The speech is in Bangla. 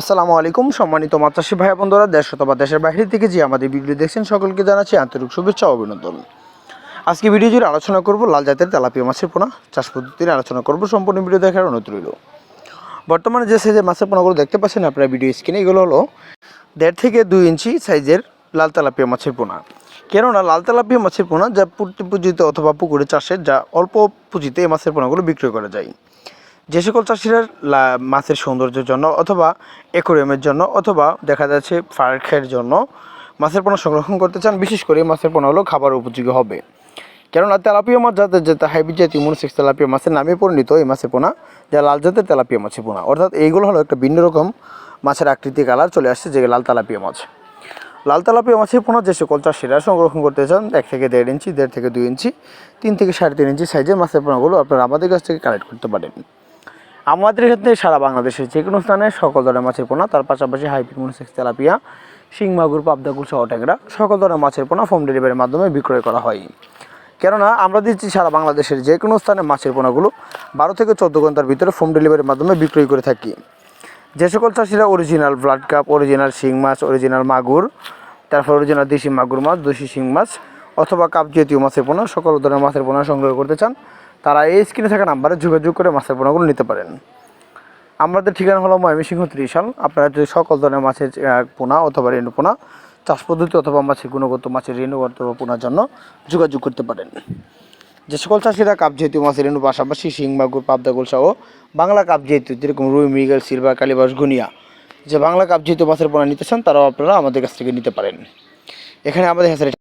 আসসালামু আলাইকুম, সম্মানিত মাতাসী ভাই বন্ধুরা, দেশ অথবা দেশের বাইরে থেকে যে আমাদের ভিডিও দেখছেন, সকলকে জানাচ্ছি আন্তরিক শুভেচ্ছা অভিনন্দন। আজকে ভিডিও জুড়ে আলোচনা করব লাল জাতের তেলাপিয়া মাছের পোনা। চাষ পদ্ধতি আলোচনা করব, সম্পূর্ণ ভিডিও দেখার অনুরোধ রইল। বর্তমানে যে সাইজের মাছের পোনাগুলো দেখতে পাচ্ছেন আপনারা ভিডিও স্ক্রিনে এগুলো হলো দেড় থেকে দুই ইঞ্চি সাইজের লাল তেলাপিয়া মাছের পোনা। কেননা লাল তেলাপিয়া মাছের পোনা যা পুঁজিতে অথবা পুকুরে চাষের যা অল্প পুঁজিতে এই মাছের পোনাগুলো বিক্রি করা যায়। যে সকল চাষিরা মাছের সৌন্দর্যের জন্য অথবা অ্যাকোরিয়ামের জন্য অথবা দেখা যাচ্ছে ফার্কের জন্য মাছের পোনা সংরক্ষণ করতে চান, বিশেষ করে মাছের পোনা হলো খাবার উপযোগী হবে। কেননা তেলাপিয়া মাছ যাদের যেটা হাইব্রিড জাতীয় মনোসেক্স তেলাপিয়া মাছের নামে পরিণত, এই মাছের পোনা যা লাল জাতের তেলাপিয়া মাছের পোনা। অর্থাৎ এইগুলো হলো একটা ভিন্ন রকম মাছের আকৃতি কালার চলে আসছে যে লাল তেলাপিয়া মাছ। লাল তেলাপিয়া মাছের পোনা যে সকল চাষিরা সংরক্ষণ করতে চান, এক থেকে দেড় ইঞ্চি, দেড় থেকে দুই ইঞ্চি, তিন থেকে সাড়ে তিন ইঞ্চি সাইজের মাছের পোনাগুলো আপনারা আমাদের কাছ থেকে কালেক্ট করতে পারেন। আমাদের ক্ষেত্রে সারা বাংলাদেশের যে কোনো স্থানে সকল ধরনের মাছের পোনা, তার পাশাপাশি হাইব্রিড মনোসেক্স তেলাপিয়া শিং মাগুর সহ ট্যাংরা সকল ধরনের মাছের পোনা হোম ডেলিভারির মাধ্যমে বিক্রয় করা হয়। কেননা আমরা দিচ্ছি সারা বাংলাদেশের যে কোনো স্থানে মাছের পোনাগুলো বারো থেকে চোদ্দ ঘণ্টার ভিতরে হোম ডেলিভারির মাধ্যমে বিক্রয় করে থাকি। যে সকল চাষিরা অরিজিনাল ব্লাড কাপ অরিজিনাল শিং মাছ অরিজিনাল মাগুর, তারপর অরিজিনাল দেশি মাগুর মাছ, দেশি শিং মাছ, অথবা কাপ জাতীয় মাছের পোনা, সকল ধরনের মাছের পোনা সংগ্রহ করতে চান তারা এই স্ক্রিনে থাকা নাম্বারে যোগাযোগ করে মাছের পোনাগুলো নিতে পারেন। আমাদের ঠিকানা হলো ময়মনসিংহ ত্রিশাল। আপনারা যদি সকল ধরনের মাছের পোনা অথবা রেণু পোনা, চাষ পদ্ধতি অথবা মাছের গুণগত, মাছের রেণু অথবা পোনার জন্য যোগাযোগ করতে পারেন। যে সকল চাষিরা কাপ জাতীয় মাছের রেণু, পাশাপাশি শিং, মাগুর, পাবদা গোলসা বাংলা কাপ জাতীয় যেরকম রুই, মৃগেল, সিলভার, কালীবাস, গুনিয়া, যে বাংলা কাপ জাতীয় মাছের পোনা নিতে চান, তারাও আপনারা আমাদের কাছ থেকে নিতে পারেন। এখানে আমাদের